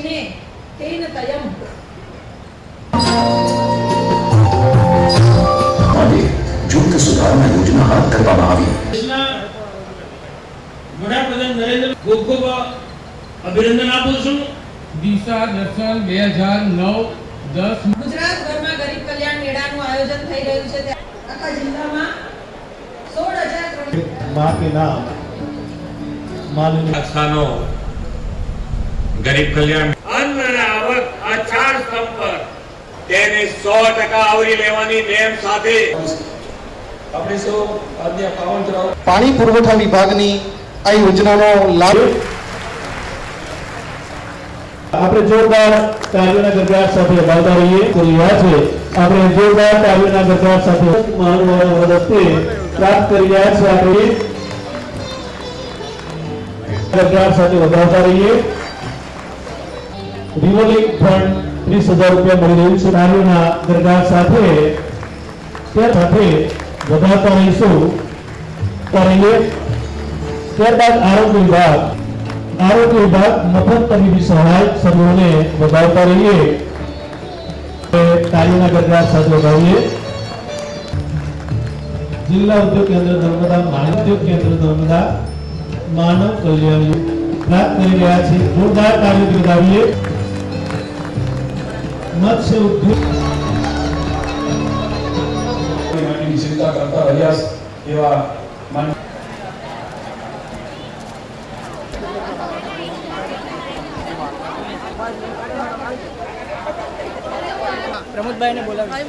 क्षिणे तेन तयम् માટે જૂથ સુધારણા યોજના હાથ ધરવામાં આવી દેશના વડાપ્રધાન નરેન્દ્ર ખૂબ ખૂબ અભિનંદન આપું છું દિશા દર્શન બે હજાર નવ દસ ગુજરાતભરમાં ગરીબ કલ્યાણ મેળાનું આયોજન થઈ રહ્યું છે ત્યાં આખા જિલ્લામાં સોળ હજાર ત્રણ माँ के नाम माननीय સ્થાનો ગરીબ કલ્યાણ અન્ન અને આવક આ ચાર સ્તંભ પર. તેને સો ટકા આવરી લેવાની નેમ સાથે. આપણે સૌ આજના પાવન પાણી પુરવઠા વિભાગની આ યોજનાનો લાભ આપણે જોરદાર કાર્યોના ગરગડાટ સાથે વધાવતા રહીએ. તો રહ્યા છે આપણે જોરદાર કાર્યોના ગરગડાટ સાથે મહાનુભાવોના હસ્તે પ્રાપ્ત કરી રહ્યા છે આપણે ગરગડાટ સાથે વધાવતા રહીએ. રિવોલ્વિંગ ફંડ ત્રીસ હજાર રૂપિયા મળી રહ્યું છે. તાળીઓના ગરગડાટ સાથે ત્યાં સાથે વધારતા રહીશું. કરીએ ત્યારબાદ આરોગ્ય વિભાગ આરોગ્ય વિભાગ મફત તબીબી સહાય સમૂહને વધારતા રહીએ. તાલીના ગરગડાટ સાથે વધારીએ જિલ્લા ઉદ્યોગ કેન્દ્ર નર્મદા, માનવ ઉદ્યોગ કેન્દ્ર નર્મદા, માનવ કલ્યાણ પ્રાપ્ત કરી રહ્યા છે. જોરદાર કાર્ય વધાવીએ. મત્સ્ય ઉદ્યોગ માટેની ચિંતા કરતા રહ્યા એવા પ્રમોદભાઈને બોલાવી.